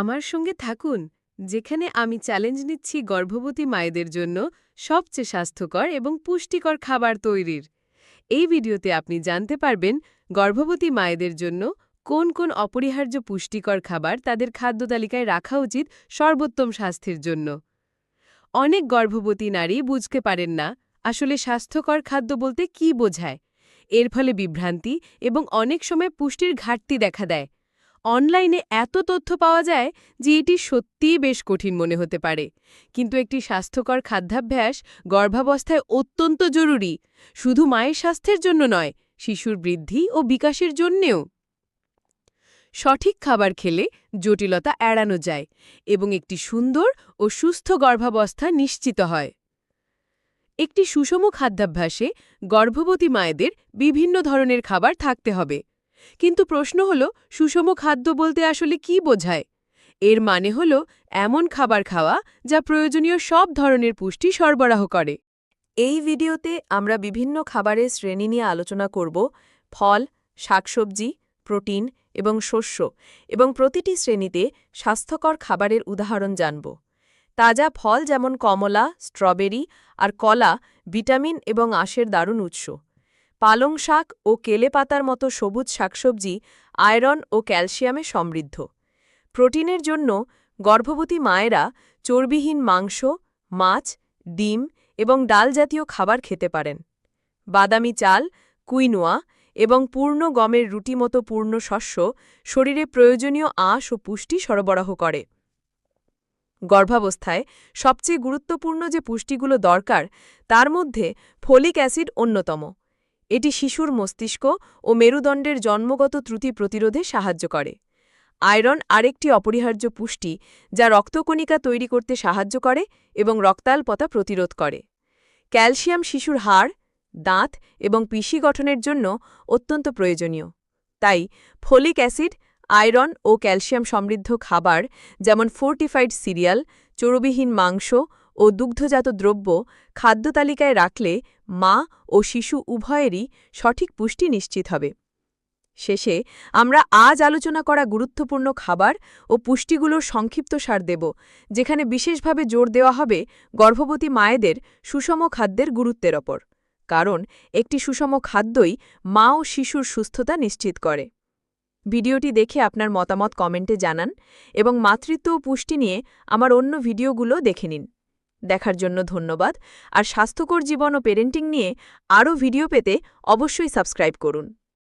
আমার সঙ্গে থাকুন, যেখানে আমি চ্যালেঞ্জ নিচ্ছি গর্ভবতী মায়েদের জন্য সবচেয়ে স্বাস্থ্যকর এবং পুষ্টিকর খাবার তৈরির। এই ভিডিওতে আপনি জানতে পারবেন গর্ভবতী মায়েদের জন্য কোন কোন অপরিহার্য পুষ্টিকর খাবার তাদের খাদ্য তালিকায় রাখা উচিত সর্বোত্তম স্বাস্থ্যের জন্য। অনেক গর্ভবতী নারী বুঝতে পারেন না আসলে স্বাস্থ্যকর খাদ্য বলতে কি বোঝায়। এর ফলে বিভ্রান্তি এবং অনেক সময় পুষ্টির ঘাটতি দেখা দেয়। অনলাইনে এত তথ্য পাওয়া যায় যে এটি সত্যিই বেশ কঠিন মনে হতে পারে। কিন্তু একটি স্বাস্থ্যকর খাদ্যাভ্যাস গর্ভাবস্থায় অত্যন্ত জরুরি। শুধু মায়ের স্বাস্থ্যের জন্য নয়, শিশুর বৃদ্ধি ও বিকাশের জন্যেও। সঠিক খাবার খেলে জটিলতা এড়ানো যায় এবং একটি সুন্দর ও সুস্থ গর্ভাবস্থা নিশ্চিত হয়। একটি সুষম খাদ্যাভ্যাসে গর্ভবতী মায়েদের বিভিন্ন ধরনের খাবার থাকতে হবে। কিন্তু প্রশ্ন হল, সুষম খাদ্য বলতে আসলে কি বোঝায়? এর মানে হল, এমন খাবার খাওয়া যা প্রয়োজনীয় সব ধরনের পুষ্টি সরবরাহ করে। এই ভিডিওতে আমরা বিভিন্ন খাবারের শ্রেণি নিয়ে আলোচনা করব, ফল, শাকসবজি, প্রোটিন এবং শস্য এবং প্রতিটি শ্রেণীতে স্বাস্থ্যকর খাবারের উদাহরণ জানব। তাজা ফল যেমন কমলা, স্ট্রবেরি আর কলা, ভিটামিন এবং আঁশের দারুণ উৎস। পালং শাক ও কেলে পাতার মতো সবুজ শাকসবজি, আয়রন ও ক্যালসিয়ামে সমৃদ্ধ। প্রোটিনের জন্য গর্ভবতী মায়েরা চর্বিহীন মাংস, মাছ, ডিম এবং ডাল জাতীয় খাবার খেতে পারেন। বাদামি চাল, কুইনোয়া এবং পূর্ণ গমের রুটি মতো পূর্ণ শস্য শরীরে প্রয়োজনীয় আঁশ ও পুষ্টি সরবরাহ করে। গর্ভাবস্থায় সবচেয়ে গুরুত্বপূর্ণ যে পুষ্টিগুলো দরকার, তার মধ্যে ফলিক অ্যাসিড অন্যতম। এটি শিশুর মস্তিষ্ক ও মেরুদণ্ডের জন্মগত ত্রুটি প্রতিরোধে সাহায্য করে। আয়রন আরেকটি অপরিহার্য পুষ্টি যা রক্তকণিকা তৈরি করতে সাহায্য করে এবং রক্তাল্পতা প্রতিরোধ করে। ক্যালসিয়াম শিশুর হাড়, দাঁত এবং পিসি গঠনের জন্য অত্যন্ত প্রয়োজনীয়। তাই ফলিক অ্যাসিড, আয়রন ও ক্যালসিয়াম সমৃদ্ধ খাবার যেমন ফোর্টিফাইড সিরিয়াল, চর্বিহীন মাংস ও দুগ্ধজাত দ্রব্য খাদ্য তালিকায় রাখলে মা ও শিশু উভয়েরই সঠিক পুষ্টি নিশ্চিত হবে। শেষে আমরা আজ আলোচনা করা গুরুত্বপূর্ণ খাবার ও পুষ্টিগুলোর সংক্ষিপ্ত সার দেব, যেখানে বিশেষভাবে জোর দেওয়া হবে গর্ভবতী মায়েদের সুষম খাদ্যের গুরুত্বের ওপর, কারণ একটি সুষম খাদ্যই মা ও শিশুর সুস্থতা নিশ্চিত করে। ভিডিওটি দেখে আপনার মতামত কমেন্টে জানান এবং মাতৃত্ব ও পুষ্টি নিয়ে আমার অন্য ভিডিওগুলো দেখে নিন। দেখার জন্য ধন্যবাদ। আর স্বাস্থ্যকর জীবন ও পেরেন্টিং নিয়ে আরও ভিডিও পেতে অবশ্যই সাবস্ক্রাইব করুন।